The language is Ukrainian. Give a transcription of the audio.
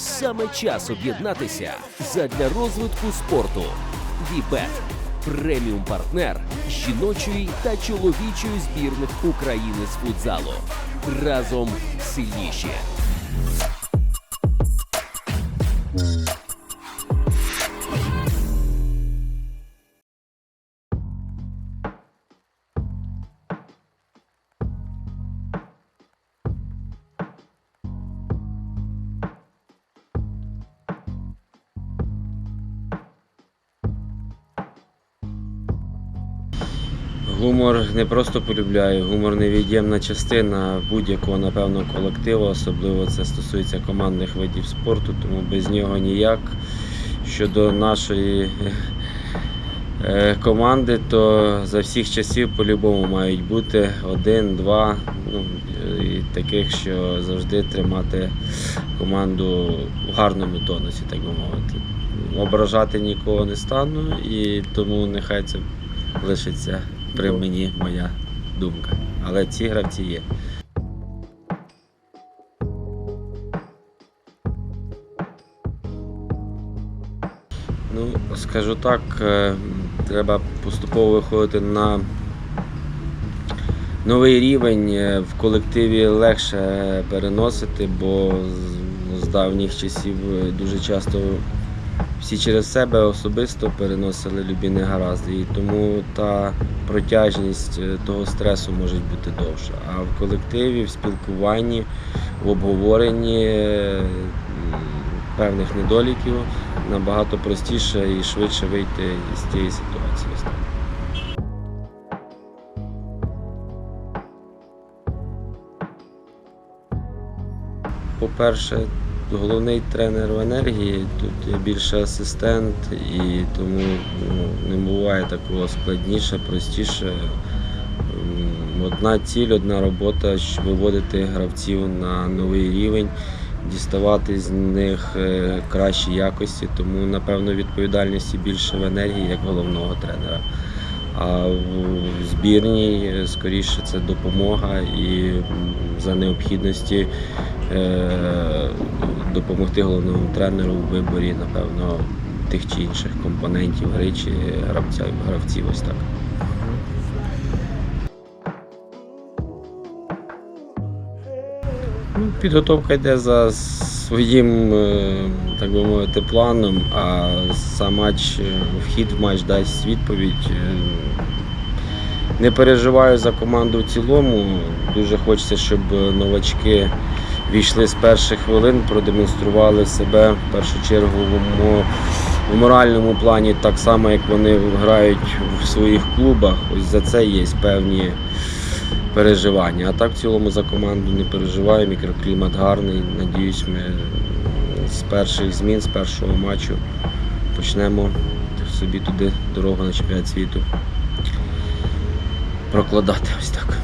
Саме час об'єднатися задля розвитку спорту. Вібет преміум партнер жіночої та чоловічої збірних України з футзалу. Разом сильніші. Гумор не просто полюбляю, гумор невід'ємна частина будь-якого, напевно, колективу, особливо це стосується командних видів спорту, тому без нього ніяк. Щодо нашої е, команди, то за всіх часів по-любому мають бути один, два, ну, таких, що завжди тримати команду в гарному тонусі, так би мовити. Ображати нікого не стану, і тому нехай це лишиться при мені моя думка. Але ці гравці є. Ну, скажу так, е, треба поступово виходити на новий рівень. Е, В колективі легше переносити, бо з- давніх часів е, дуже часто всі через себе особисто переносили любі негаразди, і тому та протяжність е, того стресу може бути довша. А в колективі, в спілкуванні, в обговоренні е, певних недоліків набагато простіше і швидше вийти з цієї ситуації. По-перше, головний тренер в енергії, тут є більше асистент, і тому ну, не буває такого складніше, простіше. Одна ціль, одна робота, щоб виводити гравців на новий рівень, діставати з них е, кращі якості, тому напевно відповідальності більше в енергії як головного тренера. А в збірній е, скоріше це допомога і за необхідності е, допомогти головному тренеру у виборі, напевно, тих чи інших компонентів гри чи гравця, гравців. Ось так. Ну, Підготовка йде за своїм, е, так би мовити, планом, а сам матч, е, вхід в матч дасть відповідь. Е, Не переживаю за команду в цілому. Дуже хочеться, щоб новачки війшли з перших хвилин, продемонстрували себе в першу чергу в, моральному плані, так само як вони грають в своїх клубах. Ось за це є певні переживання. А так в цілому за команду не переживаю. Мікроклімат гарний. Надіюсь, ми з перших змін, з першого матчу почнемо собі туди дорогу на чемпіонат світу прокладати ось так.